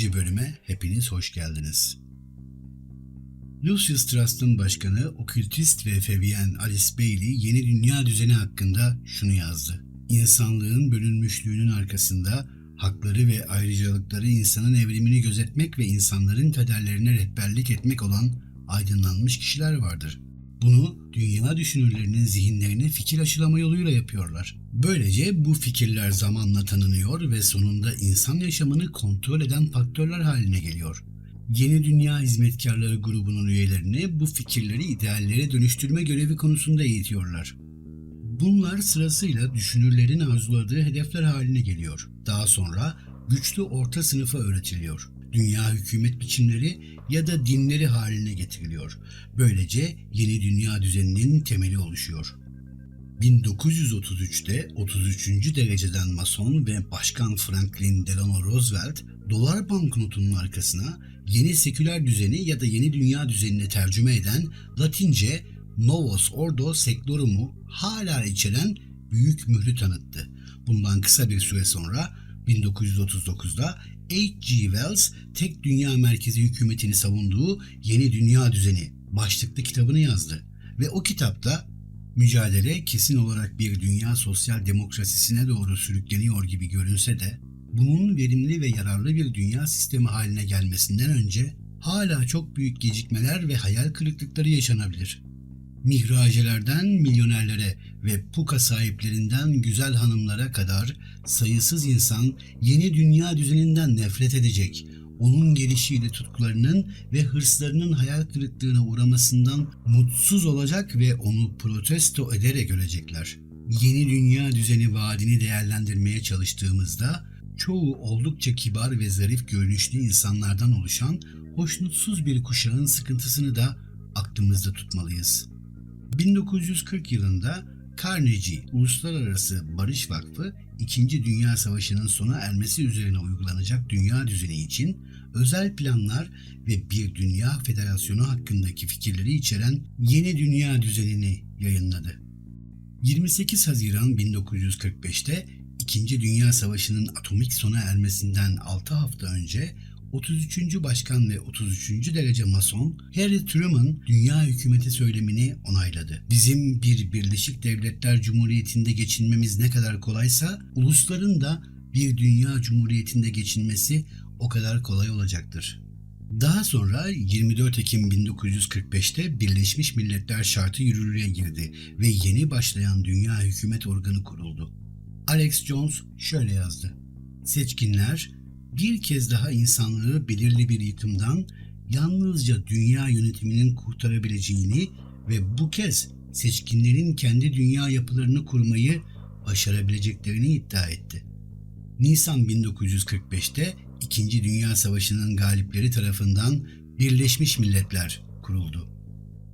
İkinci bölüme hepiniz hoş geldiniz. Lucius Trust'ın başkanı, okültist ve fevyen Alice Bailey yeni dünya düzeni hakkında şunu yazdı. İnsanlığın bölünmüşlüğünün arkasında hakları ve ayrıcalıkları insanın evrimini gözetmek ve insanların kaderlerine rehberlik etmek olan aydınlanmış kişiler vardır. Bunu dünya düşünürlerinin zihinlerine fikir aşılama yoluyla yapıyorlar. Böylece bu fikirler zamanla tanınıyor ve sonunda insan yaşamını kontrol eden faktörler haline geliyor. Yeni Dünya Hizmetkarları grubunun üyelerini bu fikirleri ideallere dönüştürme görevi konusunda eğitiyorlar. Bunlar sırasıyla düşünürlerin arzuladığı hedefler haline geliyor. Daha sonra güçlü orta sınıfa öğretiliyor. Dünya hükümet biçimleri ya da dinleri haline getiriliyor. Böylece yeni dünya düzeninin temeli oluşuyor. 1933'te 33. dereceden Mason ve Başkan Franklin Delano Roosevelt dolar banknotunun arkasına yeni seküler düzeni ya da yeni dünya düzenini tercüme eden Latince Novos Ordo Seclorum'u hala içeren büyük mührü tanıttı. Bundan kısa bir süre sonra 1939'da H.G. Wells tek dünya merkezi hükümetini savunduğu Yeni Dünya Düzeni başlıklı kitabını yazdı. Ve o kitapta mücadele kesin olarak bir dünya sosyal demokrasisine doğru sürükleniyor gibi görünse de bunun verimli ve yararlı bir dünya sistemi haline gelmesinden önce hala çok büyük gecikmeler ve hayal kırıklıkları yaşanabilir. Mihracelerden milyonerlere ve puka sahiplerinden güzel hanımlara kadar sayısız insan yeni dünya düzeninden nefret edecek. Onun gelişiyle tutkularının ve hırslarının hayal kırıklığına uğramasından mutsuz olacak ve onu protesto ederek ölecekler. Yeni dünya düzeni vaadini değerlendirmeye çalıştığımızda çoğu oldukça kibar ve zarif görünüşlü insanlardan oluşan hoşnutsuz bir kuşağın sıkıntısını da aklımızda tutmalıyız. 1940 yılında Carnegie Uluslararası Barış Vakfı 2. Dünya Savaşı'nın sona ermesi üzerine uygulanacak dünya düzeni için özel planlar ve bir dünya federasyonu hakkındaki fikirleri içeren yeni dünya düzenini yayınladı. 28 Haziran 1945'te 2. Dünya Savaşı'nın atomik sona ermesinden 6 hafta önce 33. Başkan ve 33. derece Mason Harry Truman dünya hükümeti söylemini onayladı. Bizim bir Birleşik Devletler Cumhuriyeti'nde geçinmemiz ne kadar kolaysa ulusların da bir dünya cumhuriyetinde geçinmesi o kadar kolay olacaktır. Daha sonra 24 Ekim 1945'te Birleşmiş Milletler Şartı yürürlüğe girdi ve yeni başlayan dünya hükümet organı kuruldu. Alex Jones şöyle yazdı. Seçkinler bir kez daha insanlığı belirli bir yıkımdan yalnızca dünya yönetiminin kurtarabileceğini ve bu kez seçkinlerin kendi dünya yapılarını kurmayı başarabileceklerini iddia etti. Nisan 1945'te İkinci Dünya Savaşı'nın galipleri tarafından Birleşmiş Milletler kuruldu.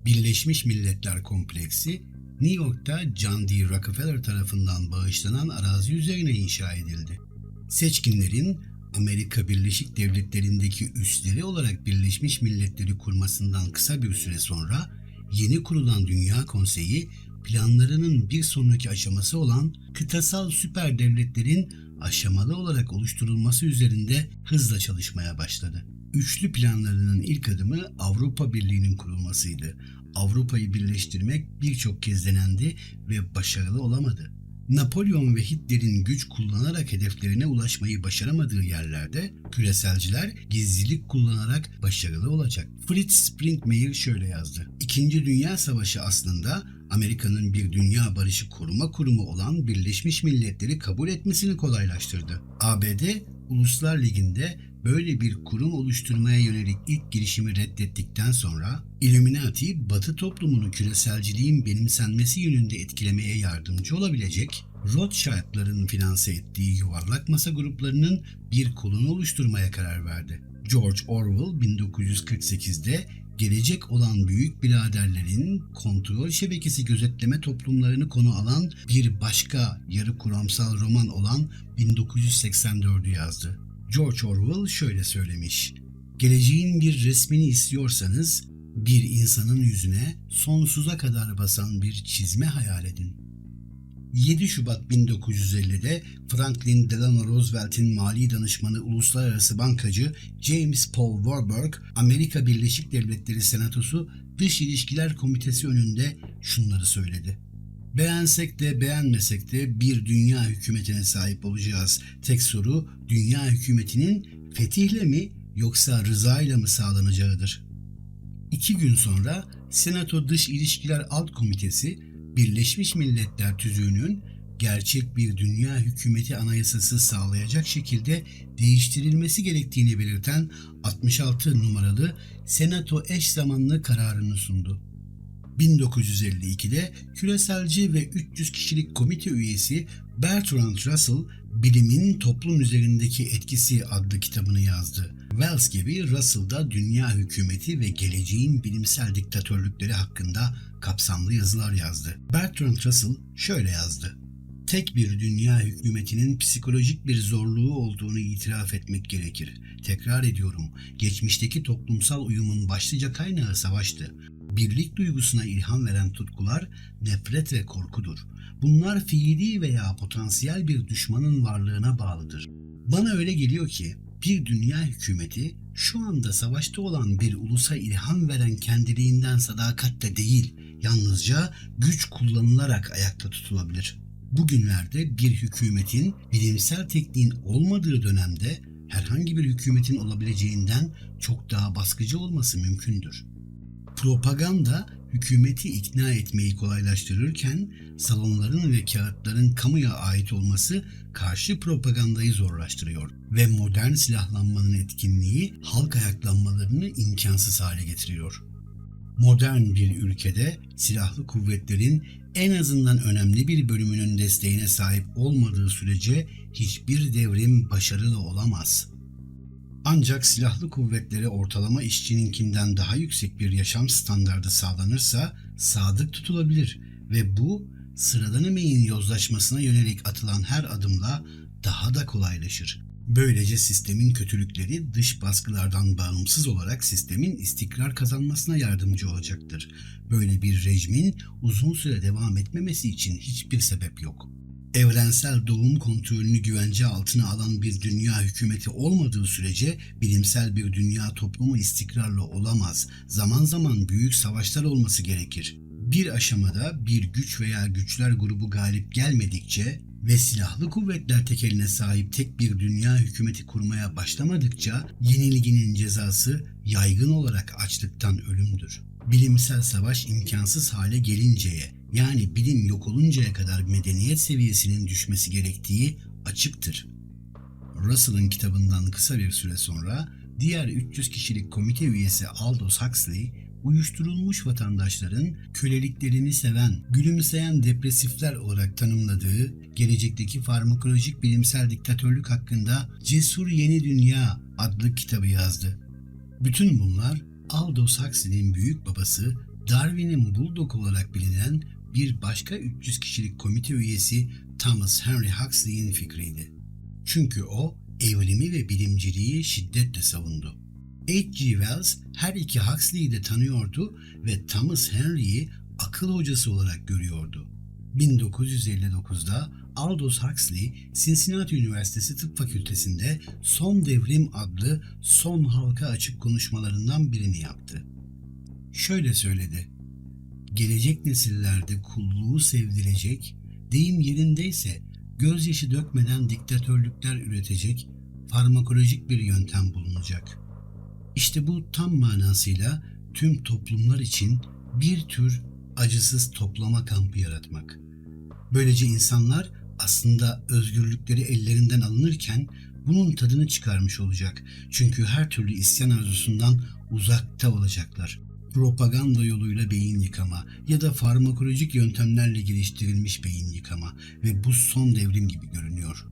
Birleşmiş Milletler Kompleksi New York'ta John D. Rockefeller tarafından bağışlanan arazi üzerine inşa edildi. Seçkinlerin Amerika Birleşik Devletleri'ndeki üsleri olarak Birleşmiş Milletleri kurmasından kısa bir süre sonra yeni kurulan Dünya Konseyi planlarının bir sonraki aşaması olan kıtasal süper devletlerin aşamalı olarak oluşturulması üzerinde hızla çalışmaya başladı. Üçlü planlarının ilk adımı Avrupa Birliği'nin kurulmasıydı. Avrupa'yı birleştirmek birçok kez denendi ve başarılı olamadı. Napolyon ve Hitler'in güç kullanarak hedeflerine ulaşmayı başaramadığı yerlerde küreselciler gizlilik kullanarak başarılı olacak. Fritz Springmeier şöyle yazdı. İkinci Dünya Savaşı aslında Amerika'nın bir dünya barışı koruma kurumu olan Birleşmiş Milletleri kabul etmesini kolaylaştırdı. ABD Uluslar Ligi'nde böyle bir kurum oluşturmaya yönelik ilk girişimi reddettikten sonra Illuminati Batı toplumunu küreselciliğin benimsenmesi yönünde etkilemeye yardımcı olabilecek Rothschild'ların finanse ettiği yuvarlak masa gruplarının bir kolunu oluşturmaya karar verdi. George Orwell 1948'de gelecek olan büyük biraderlerin kontrol şebekesi gözetleme toplumlarını konu alan bir başka yarı kuramsal roman olan 1984'ü yazdı. George Orwell şöyle söylemiş. Geleceğin bir resmini istiyorsanız bir insanın yüzüne sonsuza kadar basan bir çizme hayal edin. 7 Şubat 1950'de Franklin Delano Roosevelt'in mali danışmanı uluslararası bankacı James Paul Warburg, Amerika Birleşik Devletleri Senatosu Dış İlişkiler Komitesi önünde şunları söyledi. Beğensek de beğenmesek de bir dünya hükümetine sahip olacağız. Tek soru dünya hükümetinin fetihle mi yoksa rızayla mı sağlanacağıdır. İki gün sonra Senato Dış İlişkiler Alt Komitesi Birleşmiş Milletler tüzüğünün gerçek bir dünya hükümeti anayasası sağlayacak şekilde değiştirilmesi gerektiğini belirten 66 numaralı Senato eş zamanlı kararını sundu. 1952'de küreselci ve 300 kişilik komite üyesi Bertrand Russell, Bilimin Toplum Üzerindeki Etkisi adlı kitabını yazdı. Wells gibi Russell da dünya hükümeti ve geleceğin bilimsel diktatörlükleri hakkında kapsamlı yazılar yazdı. Bertrand Russell şöyle yazdı. Tek bir dünya hükümetinin psikolojik bir zorluğu olduğunu itiraf etmek gerekir. Tekrar ediyorum, geçmişteki toplumsal uyumun başlıca kaynağı savaştı. Birlik duygusuna ilham veren tutkular nefret ve korkudur. Bunlar fiili veya potansiyel bir düşmanın varlığına bağlıdır. Bana öyle geliyor ki bir dünya hükümeti şu anda savaşta olan bir ulusa ilham veren kendiliğinden sadakatle değil, yalnızca güç kullanılarak ayakta tutulabilir. Bugünlerde bir hükümetin bilimsel tekniğin olmadığı dönemde herhangi bir hükümetin olabileceğinden çok daha baskıcı olması mümkündür. Propaganda hükümeti ikna etmeyi kolaylaştırırken salonların ve kağıtların kamuya ait olması karşı propagandayı zorlaştırıyor ve modern silahlanmanın etkinliği halk ayaklanmalarını imkansız hale getiriyor. Modern bir ülkede silahlı kuvvetlerin en azından önemli bir bölümünün desteğine sahip olmadığı sürece hiçbir devrim başarılı olamaz. Ancak silahlı kuvvetlere ortalama işçininkinden daha yüksek bir yaşam standardı sağlanırsa sadık tutulabilir ve bu sıradan emeğin yozlaşmasına yönelik atılan her adımla daha da kolaylaşır. Böylece sistemin kötülükleri dış baskılardan bağımsız olarak sistemin istikrar kazanmasına yardımcı olacaktır. Böyle bir rejimin uzun süre devam etmemesi için hiçbir sebep yok. Evrensel doğum kontrolünü güvence altına alan bir dünya hükümeti olmadığı sürece bilimsel bir dünya toplumu istikrarlı olamaz. Zaman zaman büyük savaşlar olması gerekir. Bir aşamada bir güç veya güçler grubu galip gelmedikçe ve silahlı kuvvetler tekeline sahip tek bir dünya hükümeti kurmaya başlamadıkça yenilginin cezası yaygın olarak açlıktan ölümdür. Bilimsel savaş imkansız hale gelinceye yani bilim yok oluncaya kadar medeniyet seviyesinin düşmesi gerektiği açıktır. Russell'ın kitabından kısa bir süre sonra diğer 300 kişilik komite üyesi Aldous Huxley uyuşturulmuş vatandaşların köleliklerini seven, gülümseyen depresifler olarak tanımladığı gelecekteki farmakolojik bilimsel diktatörlük hakkında Cesur Yeni Dünya adlı kitabı yazdı. Bütün bunlar Aldous Huxley'nin büyük babası Darwin'in Bulldog olarak bilinen bir başka 300 kişilik komite üyesi Thomas Henry Huxley'in fikriydi. Çünkü o evrimi ve bilimciliği şiddetle savundu. H.G. Wells her iki Huxley'i de tanıyordu ve Thomas Henry'i akıl hocası olarak görüyordu. 1959'da Aldous Huxley, Cincinnati Üniversitesi Tıp Fakültesi'nde Son Devrim adlı son halka açık konuşmalarından birini yaptı. Şöyle söyledi. Gelecek nesillerde kulluğu sevdirecek, deyim yerindeyse gözyaşı dökmeden diktatörlükler üretecek farmakolojik bir yöntem bulunacak. İşte bu tam manasıyla tüm toplumlar için bir tür acısız toplama kampı yaratmak. Böylece insanlar aslında özgürlükleri ellerinden alınırken bunun tadını çıkarmış olacak. Çünkü her türlü isyan arzusundan uzakta olacaklar. Propaganda yoluyla beyin yıkama ya da farmakolojik yöntemlerle geliştirilmiş beyin yıkama ve bu son devrim gibi görünüyor.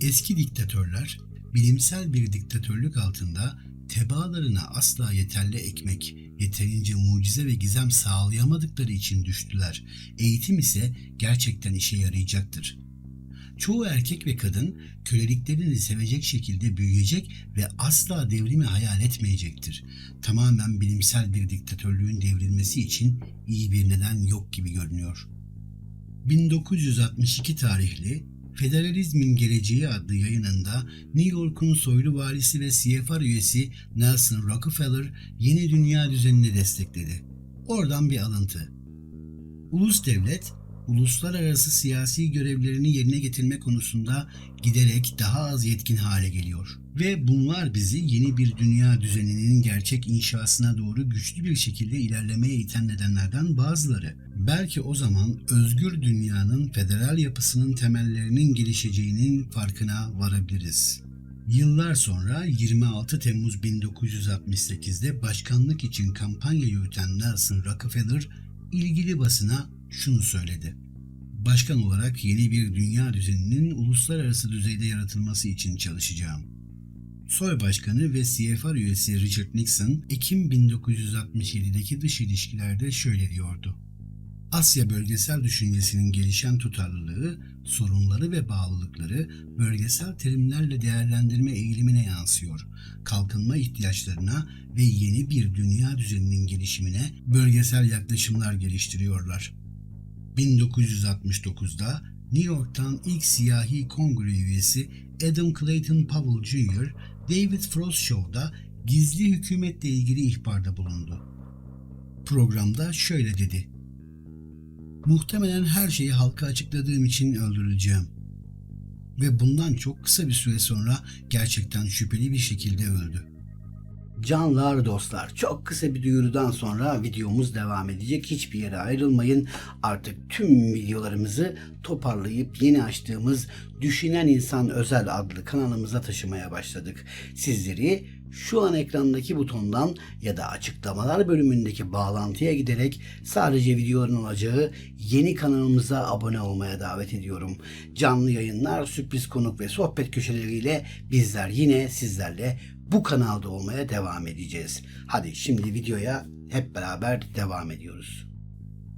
Eski diktatörler bilimsel bir diktatörlük altında tebaalarına asla yeterli ekmek, yeterince mucize ve gizem sağlayamadıkları için düştüler. Eğitim ise gerçekten işe yarayacaktır. Çoğu erkek ve kadın köleliklerini sevecek şekilde büyüyecek ve asla devrimi hayal etmeyecektir. Tamamen bilimsel bir diktatörlüğün devrilmesi için iyi bir neden yok gibi görünüyor. 1962 tarihli Federalizmin Geleceği adlı yayınında New York'un soylu valisi ve CFR üyesi Nelson Rockefeller yeni dünya düzenini destekledi. Oradan bir alıntı. Ulus devlet, uluslararası siyasi görevlerini yerine getirme konusunda giderek daha az yetkin hale geliyor. Ve bunlar bizi yeni bir dünya düzeninin gerçek inşasına doğru güçlü bir şekilde ilerlemeye iten nedenlerden bazıları. Belki o zaman özgür dünyanın federal yapısının temellerinin gelişeceğinin farkına varabiliriz. Yıllar sonra 26 Temmuz 1968'de başkanlık için kampanya yürüten Nelson Rockefeller ilgili basına şunu söyledi. Başkan olarak yeni bir dünya düzeninin uluslararası düzeyde yaratılması için çalışacağım. Soy Başkanı ve CFR üyesi Richard Nixon, Ekim 1967'deki dış ilişkilerde şöyle diyordu. Asya bölgesel düşüncesinin gelişen tutarlılığı, sorunları ve bağlılıkları bölgesel terimlerle değerlendirme eğilimine yansıyor. Kalkınma ihtiyaçlarına ve yeni bir dünya düzeninin gelişimine bölgesel yaklaşımlar geliştiriyorlar. 1969'da New York'tan ilk siyahi kongre üyesi Adam Clayton Powell Jr. David Frost Show'da gizli hükümetle ilgili ihbarda bulundu. Programda şöyle dedi. Muhtemelen her şeyi halka açıkladığım için öldürüleceğim. Ve bundan çok kısa bir süre sonra gerçekten şüpheli bir şekilde öldü. Canlar dostlar çok kısa bir duyurudan sonra videomuz devam edecek. Hiçbir yere ayrılmayın. Artık tüm videolarımızı toparlayıp yeni açtığımız Düşünen İnsan Özel adlı kanalımıza taşımaya başladık. Sizleri şu an ekrandaki butondan ya da açıklamalar bölümündeki bağlantıya giderek sadece videoların olacağı yeni kanalımıza abone olmaya davet ediyorum. Canlı yayınlar, sürpriz konuk ve sohbet köşeleriyle bizler yine sizlerle bu kanalda olmaya devam edeceğiz. Hadi şimdi videoya hep beraber devam ediyoruz.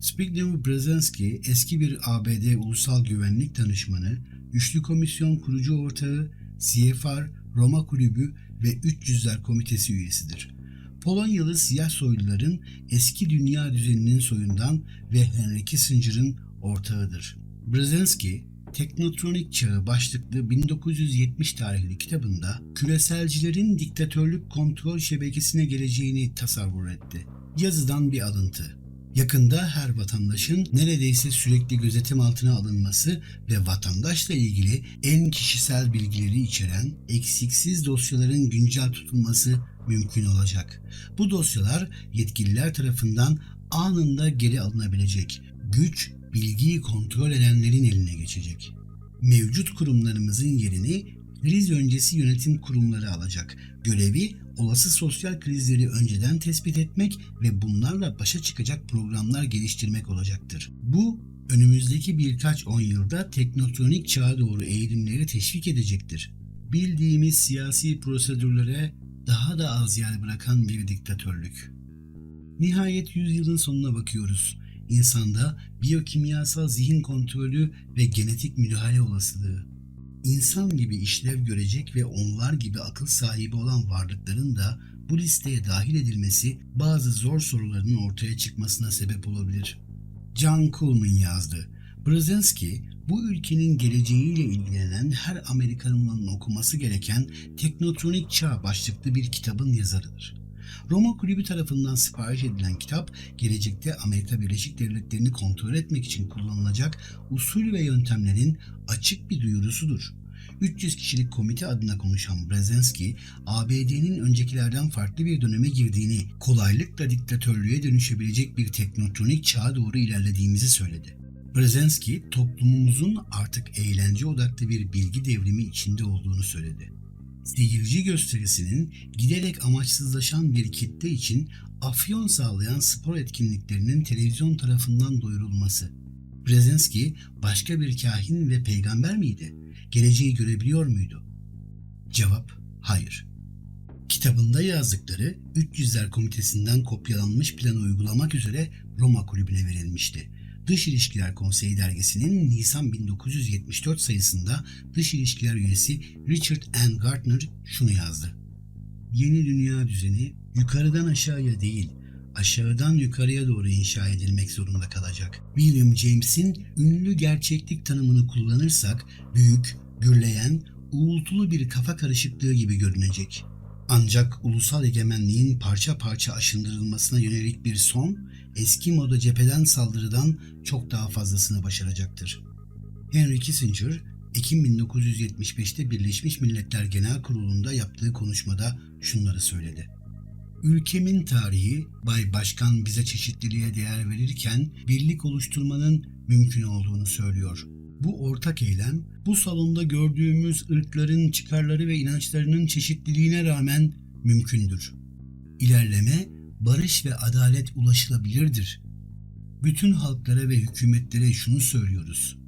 Zbigniew Brzezinski eski bir ABD Ulusal Güvenlik Danışmanı, Üçlü Komisyon kurucu ortağı, CFR, Roma Kulübü ve 300'ler Komitesi üyesidir. Polonyalı siyah soyluların eski dünya düzeninin soyundan ve Henry Kissinger'ın ortağıdır. Brzezinski, Teknotronik Çağı başlıklı 1970 tarihli kitabında küreselcilerin diktatörlük kontrol şebekesine geleceğini tasavvur etti. Yazıdan bir alıntı. Yakında her vatandaşın neredeyse sürekli gözetim altına alınması ve vatandaşla ilgili en kişisel bilgileri içeren eksiksiz dosyaların güncel tutulması mümkün olacak. Bu dosyalar yetkililer tarafından anında geri alınabilecek. Güç bilgiyi kontrol edenlerin eline geçecek. Mevcut kurumlarımızın yerini kriz öncesi yönetim kurumları alacak. Görevi olası sosyal krizleri önceden tespit etmek ve bunlarla başa çıkacak programlar geliştirmek olacaktır. Bu önümüzdeki birkaç on yılda teknotronik çağa doğru eğilimleri teşvik edecektir. Bildiğimiz siyasi prosedürlere daha da az yer bırakan bir diktatörlük. Nihayet yüzyılın sonuna bakıyoruz insanda biyokimyasal zihin kontrolü ve genetik müdahale olasılığı. İnsan gibi işlev görecek ve onlar gibi akıl sahibi olan varlıkların da bu listeye dahil edilmesi bazı zor soruların ortaya çıkmasına sebep olabilir. John Coleman yazdı. Brzezinski, bu ülkenin geleceğiyle ilgilenen her Amerikanın okuması gereken Teknotronik Çağ başlıklı bir kitabın yazarıdır. Roma Kulübü tarafından sipariş edilen kitap, gelecekte Amerika Birleşik Devletleri'ni kontrol etmek için kullanılacak usul ve yöntemlerin açık bir duyurusudur. 300 kişilik komite adına konuşan Brzezinski, ABD'nin öncekilerden farklı bir döneme girdiğini, kolaylıkla diktatörlüğe dönüşebilecek bir teknotronik çağa doğru ilerlediğimizi söyledi. Brzezinski, toplumumuzun artık eğlence odaklı bir bilgi devrimi içinde olduğunu söyledi seyirci gösterisinin giderek amaçsızlaşan bir kitle için afyon sağlayan spor etkinliklerinin televizyon tarafından duyurulması. Brzezinski başka bir kahin ve peygamber miydi? Geleceği görebiliyor muydu? Cevap hayır. Kitabında yazdıkları 300'ler komitesinden kopyalanmış planı uygulamak üzere Roma kulübüne verilmişti. Dış İlişkiler Konseyi dergisinin Nisan 1974 sayısında Dış İlişkiler üyesi Richard N. Gardner şunu yazdı. Yeni dünya düzeni yukarıdan aşağıya değil, aşağıdan yukarıya doğru inşa edilmek zorunda kalacak. William James'in ünlü gerçeklik tanımını kullanırsak büyük, gürleyen, uğultulu bir kafa karışıklığı gibi görünecek. Ancak ulusal egemenliğin parça parça aşındırılmasına yönelik bir son, eski moda cepheden saldırıdan çok daha fazlasını başaracaktır. Henry Kissinger, Ekim 1975'te Birleşmiş Milletler Genel Kurulu'nda yaptığı konuşmada şunları söyledi. Ülkemin tarihi, Bay Başkan bize çeşitliliğe değer verirken birlik oluşturmanın mümkün olduğunu söylüyor. Bu ortak eylem, bu salonda gördüğümüz ırkların çıkarları ve inançlarının çeşitliliğine rağmen mümkündür. İlerleme, barış ve adalet ulaşılabilirdir. Bütün halklara ve hükümetlere şunu söylüyoruz.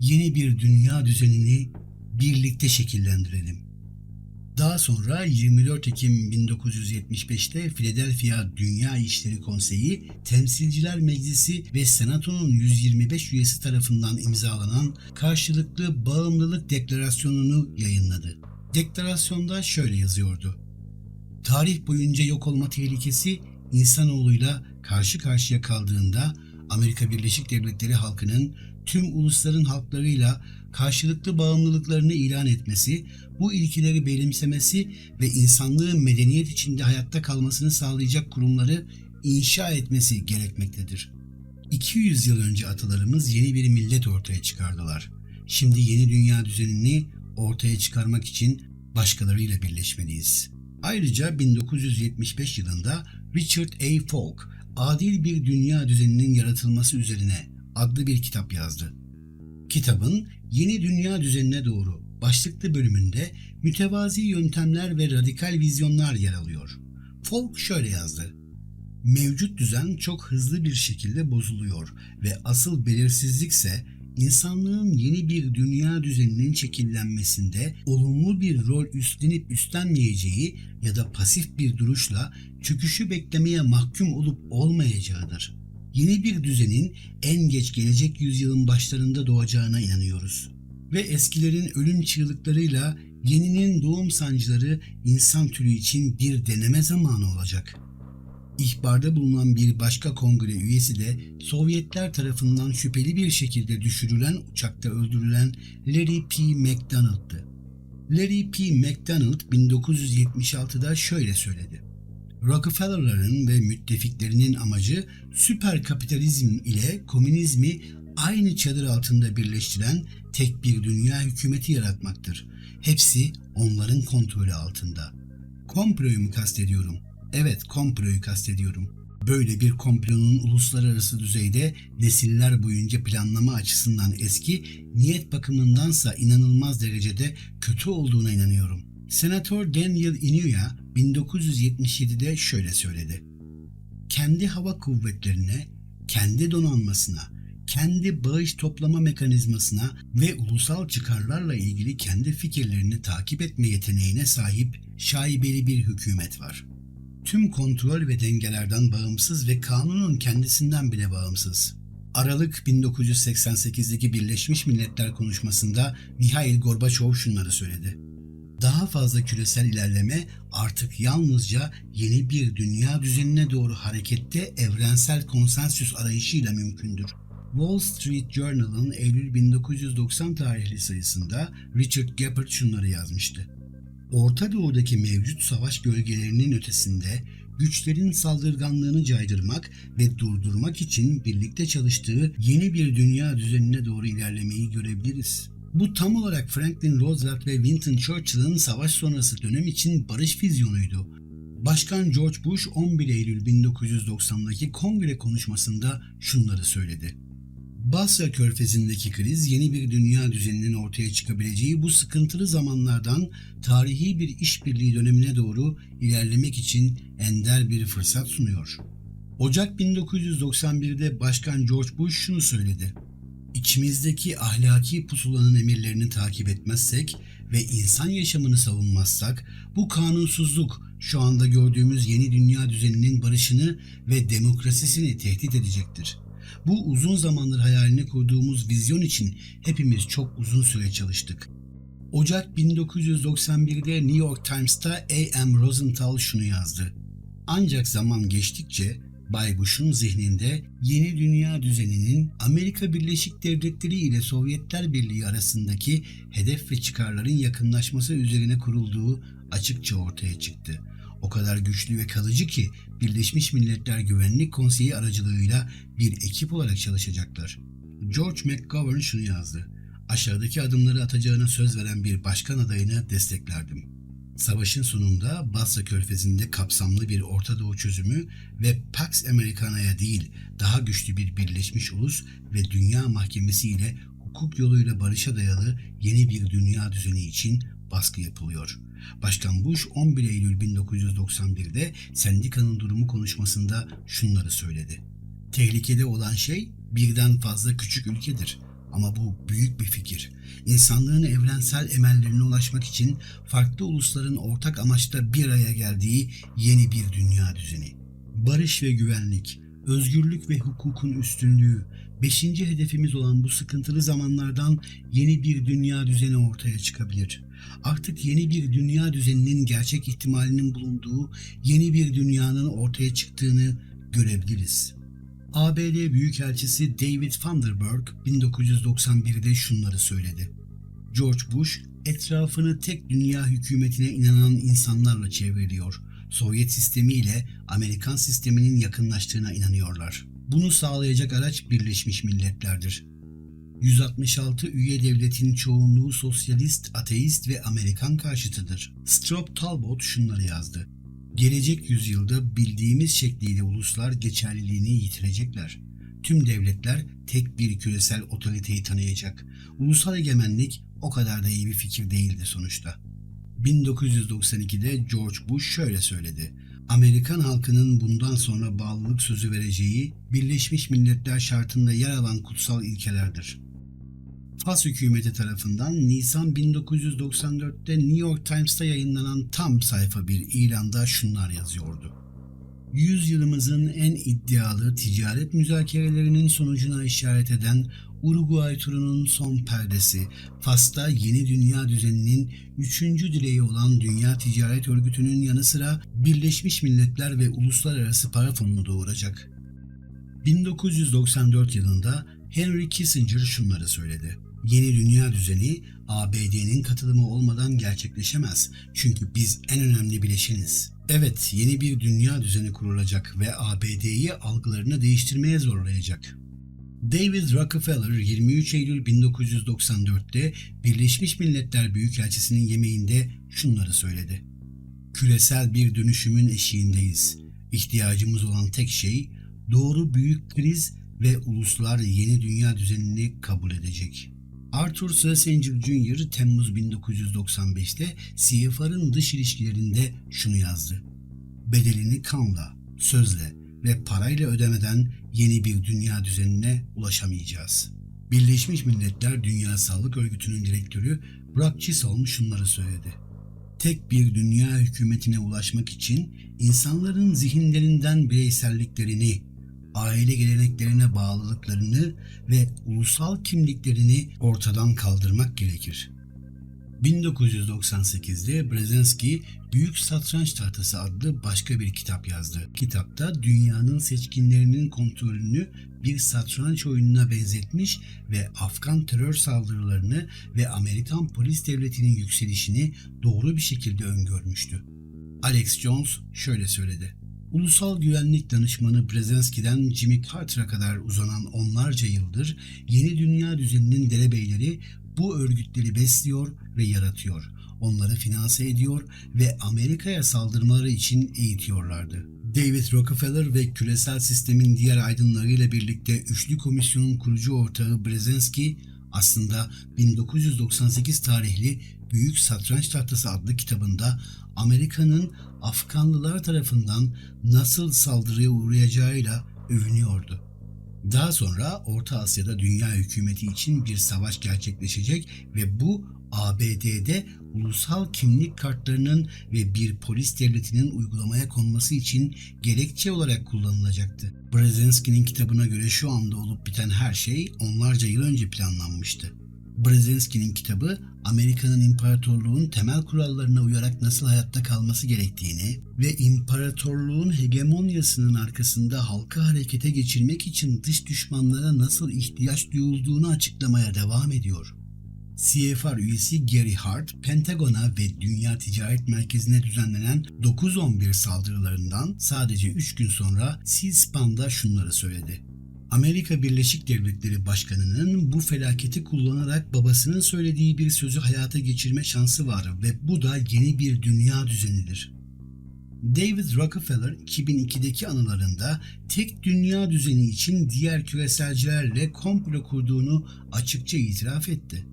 Yeni bir dünya düzenini birlikte şekillendirelim. Daha sonra 24 Ekim 1975'te Philadelphia Dünya İşleri Konseyi, Temsilciler Meclisi ve Senato'nun 125 üyesi tarafından imzalanan karşılıklı bağımlılık deklarasyonunu yayınladı. Deklarasyonda şöyle yazıyordu. Tarih boyunca yok olma tehlikesi insanoğluyla karşı karşıya kaldığında Amerika Birleşik Devletleri halkının tüm ulusların halklarıyla karşılıklı bağımlılıklarını ilan etmesi, bu ilkeleri benimsemesi ve insanlığın medeniyet içinde hayatta kalmasını sağlayacak kurumları inşa etmesi gerekmektedir. 200 yıl önce atalarımız yeni bir millet ortaya çıkardılar. Şimdi yeni dünya düzenini ortaya çıkarmak için başkalarıyla birleşmeliyiz. Ayrıca 1975 yılında Richard A. Falk, Adil Bir Dünya Düzeninin Yaratılması Üzerine adlı bir kitap yazdı. Kitabın Yeni Dünya Düzenine Doğru başlıklı bölümünde mütevazi yöntemler ve radikal vizyonlar yer alıyor. Falk şöyle yazdı. Mevcut düzen çok hızlı bir şekilde bozuluyor ve asıl belirsizlikse insanlığın yeni bir dünya düzeninin şekillenmesinde olumlu bir rol üstlenip üstlenmeyeceği ya da pasif bir duruşla çöküşü beklemeye mahkum olup olmayacağıdır. Yeni bir düzenin en geç gelecek yüzyılın başlarında doğacağına inanıyoruz. Ve eskilerin ölüm çığlıklarıyla yeninin doğum sancıları insan türü için bir deneme zamanı olacak.'' İhbarda bulunan bir başka kongre üyesi de Sovyetler tarafından şüpheli bir şekilde düşürülen uçakta öldürülen Larry P. McDonald'tı. Larry P. McDonald 1976'da şöyle söyledi. Rockefeller'ların ve müttefiklerinin amacı süper kapitalizm ile komünizmi aynı çadır altında birleştiren tek bir dünya hükümeti yaratmaktır. Hepsi onların kontrolü altında. Komployu mu kastediyorum? Evet, komployu kastediyorum. Böyle bir komplonun uluslararası düzeyde nesiller boyunca planlama açısından eski, niyet bakımındansa inanılmaz derecede kötü olduğuna inanıyorum. Senatör Daniel Inouye 1977'de şöyle söyledi. Kendi hava kuvvetlerine, kendi donanmasına, kendi bağış toplama mekanizmasına ve ulusal çıkarlarla ilgili kendi fikirlerini takip etme yeteneğine sahip şaibeli bir hükümet var.'' tüm kontrol ve dengelerden bağımsız ve kanunun kendisinden bile bağımsız. Aralık 1988'deki Birleşmiş Milletler konuşmasında Mihail Gorbaçov şunları söyledi. Daha fazla küresel ilerleme artık yalnızca yeni bir dünya düzenine doğru harekette evrensel konsensüs arayışıyla mümkündür. Wall Street Journal'ın Eylül 1990 tarihli sayısında Richard Gephardt şunları yazmıştı. Orta Doğu'daki mevcut savaş gölgelerinin ötesinde güçlerin saldırganlığını caydırmak ve durdurmak için birlikte çalıştığı yeni bir dünya düzenine doğru ilerlemeyi görebiliriz. Bu tam olarak Franklin Roosevelt ve Winston Churchill'ın savaş sonrası dönem için barış vizyonuydu. Başkan George Bush 11 Eylül 1990'daki kongre konuşmasında şunları söyledi. Basra Körfezi'ndeki kriz yeni bir dünya düzeninin ortaya çıkabileceği bu sıkıntılı zamanlardan tarihi bir işbirliği dönemine doğru ilerlemek için ender bir fırsat sunuyor. Ocak 1991'de Başkan George Bush şunu söyledi. İçimizdeki ahlaki pusulanın emirlerini takip etmezsek ve insan yaşamını savunmazsak bu kanunsuzluk şu anda gördüğümüz yeni dünya düzeninin barışını ve demokrasisini tehdit edecektir.'' Bu uzun zamandır hayalini kurduğumuz vizyon için hepimiz çok uzun süre çalıştık. Ocak 1991'de New York Times'ta A.M. Rosenthal şunu yazdı. Ancak zaman geçtikçe Bay Bush'un zihninde yeni dünya düzeninin Amerika Birleşik Devletleri ile Sovyetler Birliği arasındaki hedef ve çıkarların yakınlaşması üzerine kurulduğu açıkça ortaya çıktı. O kadar güçlü ve kalıcı ki Birleşmiş Milletler Güvenlik Konseyi aracılığıyla bir ekip olarak çalışacaklar. George McGovern şunu yazdı. Aşağıdaki adımları atacağına söz veren bir başkan adayını desteklerdim. Savaşın sonunda Basra Körfezi'nde kapsamlı bir Orta Doğu çözümü ve Pax Americana'ya değil daha güçlü bir Birleşmiş Ulus ve Dünya Mahkemesi ile hukuk yoluyla barışa dayalı yeni bir dünya düzeni için baskı yapılıyor. Başkan Bush 11 Eylül 1991'de sendikanın durumu konuşmasında şunları söyledi. Tehlikede olan şey birden fazla küçük ülkedir. Ama bu büyük bir fikir. İnsanlığın evrensel emellerine ulaşmak için farklı ulusların ortak amaçta bir araya geldiği yeni bir dünya düzeni. Barış ve güvenlik, özgürlük ve hukukun üstünlüğü, beşinci hedefimiz olan bu sıkıntılı zamanlardan yeni bir dünya düzeni ortaya çıkabilir. Artık yeni bir dünya düzeninin gerçek ihtimalinin bulunduğu yeni bir dünyanın ortaya çıktığını görebiliriz. ABD Büyükelçisi David Vanderberg 1991'de şunları söyledi. George Bush etrafını tek dünya hükümetine inanan insanlarla çevriliyor. Sovyet sistemi ile Amerikan sisteminin yakınlaştığına inanıyorlar. Bunu sağlayacak araç Birleşmiş Milletler'dir. 166 üye devletin çoğunluğu sosyalist, ateist ve Amerikan karşıtıdır. Strop Talbot şunları yazdı. Gelecek yüzyılda bildiğimiz şekliyle uluslar geçerliliğini yitirecekler. Tüm devletler tek bir küresel otoriteyi tanıyacak. Ulusal egemenlik o kadar da iyi bir fikir değildi sonuçta. 1992'de George Bush şöyle söyledi. Amerikan halkının bundan sonra bağlılık sözü vereceği Birleşmiş Milletler şartında yer alan kutsal ilkelerdir. Fas hükümeti tarafından Nisan 1994'te New York Times'ta yayınlanan tam sayfa bir ilanda şunlar yazıyordu. Yüzyılımızın en iddialı ticaret müzakerelerinin sonucuna işaret eden Uruguay turunun son perdesi, Fas'ta yeni dünya düzeninin üçüncü dileği olan Dünya Ticaret Örgütü'nün yanı sıra Birleşmiş Milletler ve Uluslararası Para Fonu'nu doğuracak. 1994 yılında Henry Kissinger şunları söyledi. Yeni dünya düzeni ABD'nin katılımı olmadan gerçekleşemez. Çünkü biz en önemli bileşeniz. Evet, yeni bir dünya düzeni kurulacak ve ABD'yi algılarını değiştirmeye zorlayacak. David Rockefeller 23 Eylül 1994'te Birleşmiş Milletler Büyükelçisi'nin yemeğinde şunları söyledi. Küresel bir dönüşümün eşiğindeyiz. İhtiyacımız olan tek şey doğru büyük kriz ve uluslar yeni dünya düzenini kabul edecek. Arthur Schlesinger Jr. Temmuz 1995'te CFR'ın dış ilişkilerinde şunu yazdı. Bedelini kanla, sözle ve parayla ödemeden yeni bir dünya düzenine ulaşamayacağız. Birleşmiş Milletler Dünya Sağlık Örgütü'nün direktörü Brock Chisholm şunları söyledi. Tek bir dünya hükümetine ulaşmak için insanların zihinlerinden bireyselliklerini, aile geleneklerine bağlılıklarını ve ulusal kimliklerini ortadan kaldırmak gerekir. 1998'de Brzezinski Büyük Satranç Tahtası adlı başka bir kitap yazdı. Kitapta dünyanın seçkinlerinin kontrolünü bir satranç oyununa benzetmiş ve Afgan terör saldırılarını ve Amerikan polis devletinin yükselişini doğru bir şekilde öngörmüştü. Alex Jones şöyle söyledi. Ulusal Güvenlik Danışmanı Brzezinski'den Jimmy Carter'a kadar uzanan onlarca yıldır yeni dünya düzeninin derebeyleri bu örgütleri besliyor ve yaratıyor. Onları finanse ediyor ve Amerika'ya saldırmaları için eğitiyorlardı. David Rockefeller ve küresel sistemin diğer aydınlarıyla birlikte Üçlü Komisyon'un kurucu ortağı Brzezinski aslında 1998 tarihli Büyük Satranç Tahtası adlı kitabında Amerika'nın Afganlılar tarafından nasıl saldırıya uğrayacağıyla övünüyordu. Daha sonra Orta Asya'da dünya hükümeti için bir savaş gerçekleşecek ve bu ABD'de ulusal kimlik kartlarının ve bir polis devletinin uygulamaya konması için gerekçe olarak kullanılacaktı. Brzezinski'nin kitabına göre şu anda olup biten her şey onlarca yıl önce planlanmıştı. Brzezinski'nin kitabı Amerika'nın imparatorluğun temel kurallarına uyarak nasıl hayatta kalması gerektiğini ve imparatorluğun hegemonyasının arkasında halkı harekete geçirmek için dış düşmanlara nasıl ihtiyaç duyulduğunu açıklamaya devam ediyor. CFR üyesi Gary Hart, Pentagon'a ve Dünya Ticaret Merkezi'ne düzenlenen 9-11 saldırılarından sadece 3 gün sonra C-SPAN'da şunları söyledi. Amerika Birleşik Devletleri Başkanı'nın bu felaketi kullanarak babasının söylediği bir sözü hayata geçirme şansı var ve bu da yeni bir dünya düzenidir. David Rockefeller 2002'deki anılarında tek dünya düzeni için diğer küreselcilerle komplo kurduğunu açıkça itiraf etti.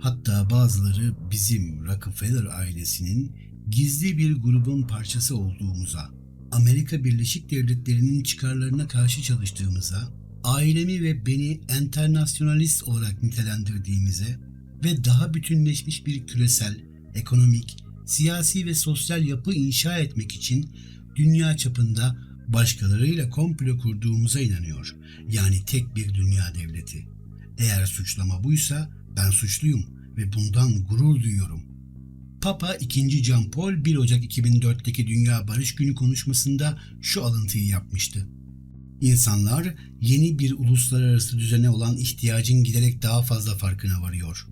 Hatta bazıları bizim Rockefeller ailesinin gizli bir grubun parçası olduğumuza, Amerika Birleşik Devletleri'nin çıkarlarına karşı çalıştığımıza, ailemi ve beni enternasyonalist olarak nitelendirdiğimize ve daha bütünleşmiş bir küresel, ekonomik, siyasi ve sosyal yapı inşa etmek için dünya çapında başkalarıyla komplo kurduğumuza inanıyor. Yani tek bir dünya devleti. Eğer suçlama buysa ben suçluyum ve bundan gurur duyuyorum. Papa 2. John Paul 1 Ocak 2004'teki Dünya Barış Günü konuşmasında şu alıntıyı yapmıştı. İnsanlar yeni bir uluslararası düzene olan ihtiyacın giderek daha fazla farkına varıyor.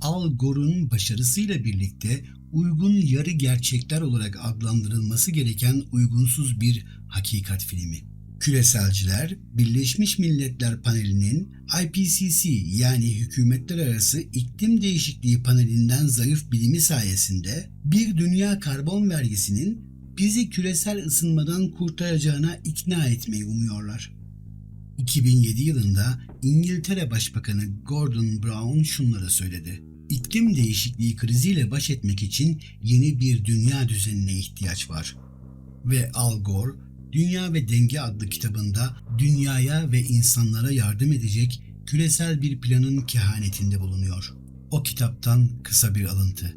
Al Gore'un başarısıyla birlikte uygun yarı gerçekler olarak adlandırılması gereken uygunsuz bir hakikat filmi. Küreselciler, Birleşmiş Milletler Paneli'nin IPCC yani Hükümetler Arası İklim Değişikliği Paneli'nden zayıf bilimi sayesinde bir dünya karbon vergisinin bizi küresel ısınmadan kurtaracağına ikna etmeyi umuyorlar. 2007 yılında İngiltere Başbakanı Gordon Brown şunları söyledi. İklim değişikliği kriziyle baş etmek için yeni bir dünya düzenine ihtiyaç var. Ve Al Gore, Dünya ve Denge adlı kitabında dünyaya ve insanlara yardım edecek küresel bir planın kehanetinde bulunuyor. O kitaptan kısa bir alıntı.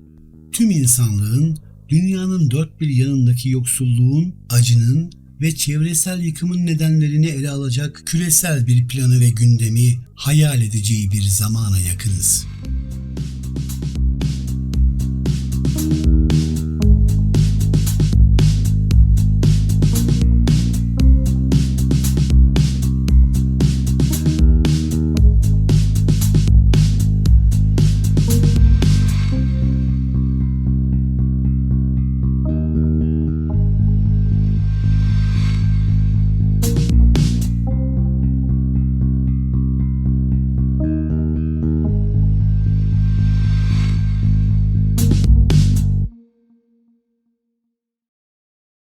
Tüm insanlığın dünyanın dört bir yanındaki yoksulluğun, acının ve çevresel yıkımın nedenlerini ele alacak küresel bir planı ve gündemi hayal edeceği bir zamana yakınız.